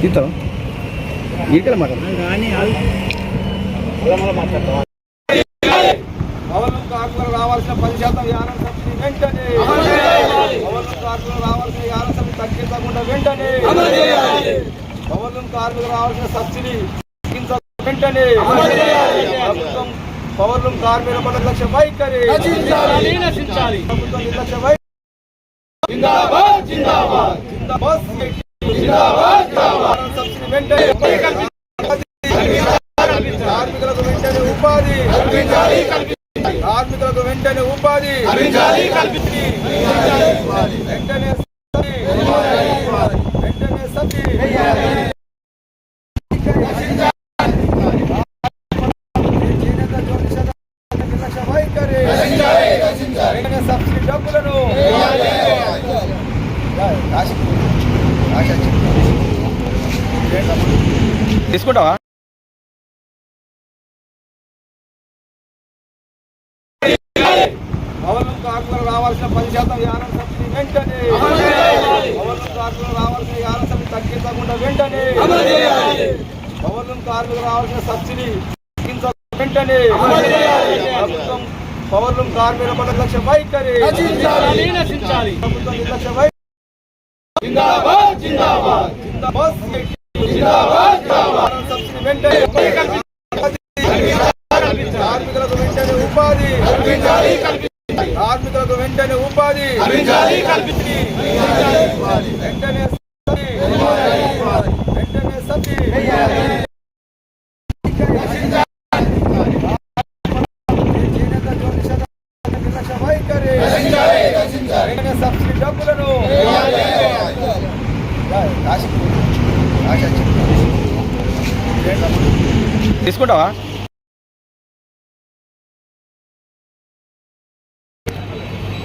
తీస్తాం ఇక్కడ మాట్లాడు. కార్మికులు రావాల్సిన పది శాతం యానం సబ్సిడీ వెంటనే పవనం కార్మికులు రావాల్సిన యానం సబ్సిడీ తగ్గించకుండా వెంటనే పవనం కార్మికులు రావాల్సిన సబ్సిడీ వెంటనే ప్రభుత్వం పౌరులం కార్మికుల పట్ల లక్ష్య వైఖరి ప్రభుత్వం నిర్లక్ష్య వైఖరి జిందాబాద్ జిందాబాద్ జిందాబాద్ జిందాబాద్ కార్మికులకు వెంటనే ఉపాధి కార్మికులకు వెంటనే ఉపాధి వెంటనే వెంటనే సబ్సిడీ. వెంటనే సబ్సిడీ డబ్బులను తీసుకుంటావా? కార్మికులు రావాల్సిన పది శాతం యానం సబ్సిడీ వెంటనే. పవనం కార్మికులు రావాల్సిన యానం సబ్సిడీ తగ్గించకుండా వెంటనే. కార్మికులు రావాల్సిన సబ్సిడీ తగ్గించ వెంటనే. ప్రభుత్వం కార్మికుల పట్ల లక్ష్య వైఖరి. ప్రభుత్వం నిర్లక్ష్య వైఖరి. జిందాబాద్ జిందాబాద్. జిందాబాద్. జిందాబాద్ సబ్సిడీ వెంటనే కార్మికులకు వెంటనే ఉపాధి కార్మికులకు వెంటనే ఉపాధి వెంటనే వెంటనే సబ్సిడీ. సబ్సిడీ డబ్బులను రాశి రాశి తీసుకుంటావా?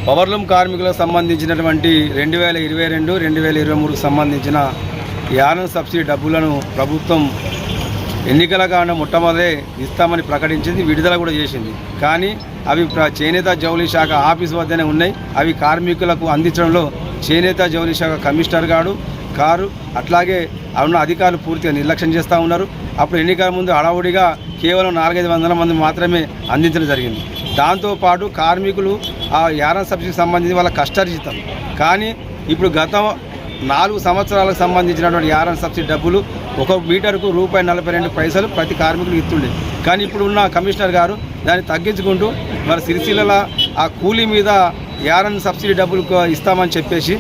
పవర్లూమ్ కార్మికులకు సంబంధించినటువంటి రెండు వేల ఇరవై రెండు రెండు వేల ఇరవై మూడుకు సంబంధించిన యానం సబ్సిడీ డబ్బులను ప్రభుత్వం ఎన్నికల కాకుండా మొట్టమొదలే ఇస్తామని ప్రకటించింది విడుదల కూడా చేసింది. కానీ అవి చేనేత జౌలి శాఖ ఆఫీస్ వద్దనే ఉన్నాయి. అవి కార్మికులకు అందించడంలో చేనేత జౌలి శాఖ కమిషనర్ గారు కారు అట్లాగే ఉన్న అధికారులు పూర్తిగా నిర్లక్ష్యం చేస్తూ ఉన్నారు. అప్పుడు ఎన్నికల ముందు హడావుడిగా కేవలం నాలుగైదు వందల మంది మాత్రమే అందించడం జరిగింది. దాంతోపాటు కార్మికులు ఆ యానం సబ్సిడీకి సంబంధించి వాళ్ళ కష్టార్జితం. కానీ ఇప్పుడు గతం నాలుగు సంవత్సరాలకు సంబంధించినటువంటి యారన్ సబ్సిడీ డబ్బులు ఒక మీటర్కు రూపాయి నలభై రెండు పైసలు ప్రతి కార్మికులు ఇస్తుండే. కానీ ఇప్పుడు ఉన్న కమిషనర్ గారు దాన్ని తగ్గించుకుంటూ మరి సిరిసిల్ల ఆ కూలీ మీద యారన్ సబ్సిడీ డబ్బులు ఇస్తామని చెప్పేసి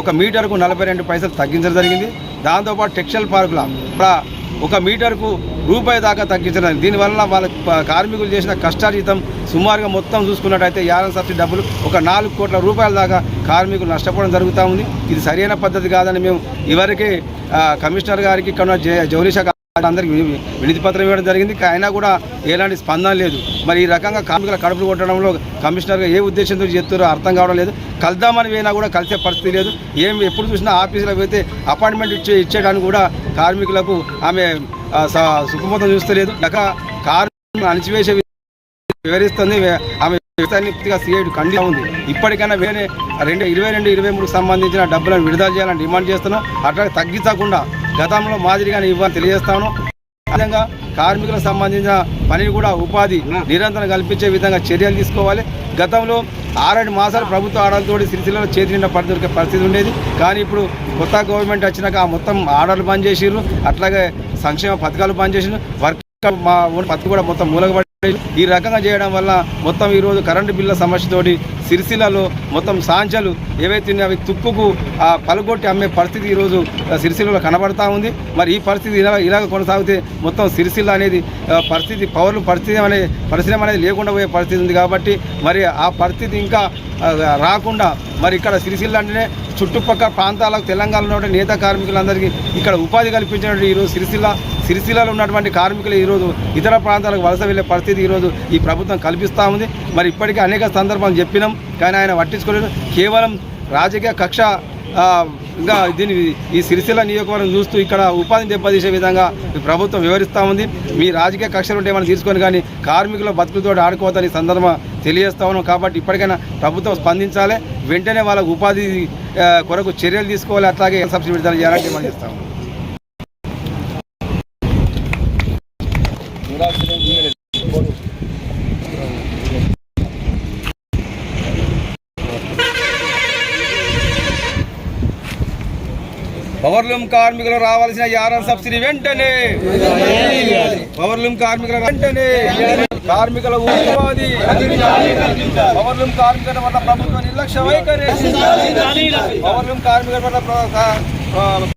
ఒక మీటర్కు నలభై రెండు పైసలు తగ్గించడం జరిగింది. దాంతోపాటు టెక్స్టైల్ పార్కుల ఒక మీటర్కు రూపాయి దాకా తగ్గించడం దీనివల్ల వాళ్ళ కార్మికులు చేసిన కష్టార్జితం సుమారుగా మొత్తం చూసుకున్నట్టయితే యానం సబ్సిడీ డబ్బులు ఒక నాలుగు కోట్ల రూపాయల దాకా కార్మికులు నష్టపోవడం జరుగుతూ ఉంది. ఇది సరైన పద్ధతి కాదని మేము ఇవరికి కమిషనర్ గారికి ఇక్కడ ఉన్న అందరికి వి- వినతి పత్రం ఇవ్వడం జరిగింది. అయినా కూడా ఎలాంటి స్పందన లేదు. మరి ఈ రకంగా కార్మికుల కడుపులు కొట్టడంలో కమిషనర్గా ఏ ఉద్దేశంతో చేస్తారో అర్థం కావడం లేదు. కలుద్దామని పోయినా కూడా కలిసే పరిస్థితి లేదు. ఏం ఎప్పుడు చూసినా ఆఫీసులకు పోతే అపాయింట్మెంట్ ఇచ్చే ఇచ్చేయడానికి కూడా కార్మికులకు ఆమె స- సుఖమతం చూస్తలేదు. ఇక కార్మికులను అణిచివేసే వివరిస్తుంది. ఆమె వ్యవసాయ సీఐడి ఖండిగా ఉంది. ఇప్పటికైనా వేరే రెండు ఇరవై రెండు ఇరవై మూడుకు సంబంధించిన డబ్బులను విడుదల చేయాలని డిమాండ్ చేస్తున్నాం. అట్లా తగ్గించకుండా గతంలో మాదిరిగానే ఇవ్వాలని తెలియజేస్తాను. విధంగా కార్మికులకు సంబంధించిన పనిని కూడా ఉపాధి నిరంతరం కల్పించే విధంగా చర్యలు తీసుకోవాలి. గతంలో ఆరేడు మాసాలు ప్రభుత్వ ఆర్డర్లతోటి సిరిసిల్లలో చేతి నిండా పడి దొరికే పరిస్థితి ఉండేది. కానీ ఇప్పుడు కొత్త గవర్నమెంట్ వచ్చినాక ఆ మొత్తం ఆర్డర్లు బంద్ చేసిర్రు. అట్లాగే సంక్షేమ పథకాలు బంద్ చేసిర్రు. వర్క్ మా పథకం కూడా మొత్తం మూలగబడి ఈ రకంగా చేయడం వల్ల మొత్తం ఈరోజు కరెంటు బిల్ల సమస్యతోటి సిరిసిల్లలో మొత్తం సాంచలు ఏవైతే అవి తుక్కుకు ఆ పలుగొట్టి అమ్మే పరిస్థితి ఈరోజు ఆ, సిరిసిల్లలో కనబడతా ఉంది. మరి ఈ పరిస్థితి ఇలా ఇలాగ కొనసాగితే మొత్తం సిరిసిల్ల అనేది పరిస్థితి పౌరులు పరిస్థితి అనే పరిశ్రమ అనేది లేకుండా పోయే పరిస్థితి ఉంది కాబట్టి మరి ఆ పరిస్థితి ఇంకా రాకుండా మరి ఇక్కడ సిరిసిల్ల అంటేనే చుట్టుపక్కల ప్రాంతాలకు తెలంగాణలో ఉన్న నేత కార్మికులందరికీ ఇక్కడ ఉపాధి కల్పించినటువంటి ఈరోజు సిరిసిల్ల సిరిసిల్లలో ఉన్నటువంటి కార్మికులు ఈరోజు ఇతర ప్రాంతాలకు వలస వెళ్ళే పరిస్థితి ఈరోజు ఈ ప్రభుత్వం కల్పిస్తూ ఉంది. మరి ఇప్పటికీ అనేక సందర్భాలు చెప్పినాం. కానీ ఆయన పట్టించుకోలేదు. కేవలం రాజకీయ కక్ష ఇంకా దీని ఈ సిరిసిల్ల నియోజకవర్గం చూస్తూ ఇక్కడ ఉపాధిని దెబ్బతీసే విధంగా ప్రభుత్వం వివరిస్తూ ఉంది. మీ రాజకీయ కక్షలు ఉంటే మనం తీసుకొని కానీ కార్మికుల బతుకులతో ఆడుకోవద్దని ఈ సందర్భం తెలియజేస్తా ఉన్నాం. కాబట్టి ఇప్పటికైనా ప్రభుత్వం స్పందించాలి. వెంటనే వాళ్ళకు ఉపాధి కొరకు చర్యలు తీసుకోవాలి. అట్లాగే సబ్సిడీ విడుదల చేయాలని డిమాండ్ చేస్తాము పవర్లూమ్ కార్మికులు రావాల్సిన యారం సబ్సిడీ వెంటనే. పవర్లూమ్ కార్మికుల వెంటనే. కార్మికుల ఉపాధి. పవర్లూమ్ కార్మికుల పట్ల ప్రభుత్వ నిర్లక్ష్య వైఖరి. పవర్లూమ్ కార్మికుల పట్ల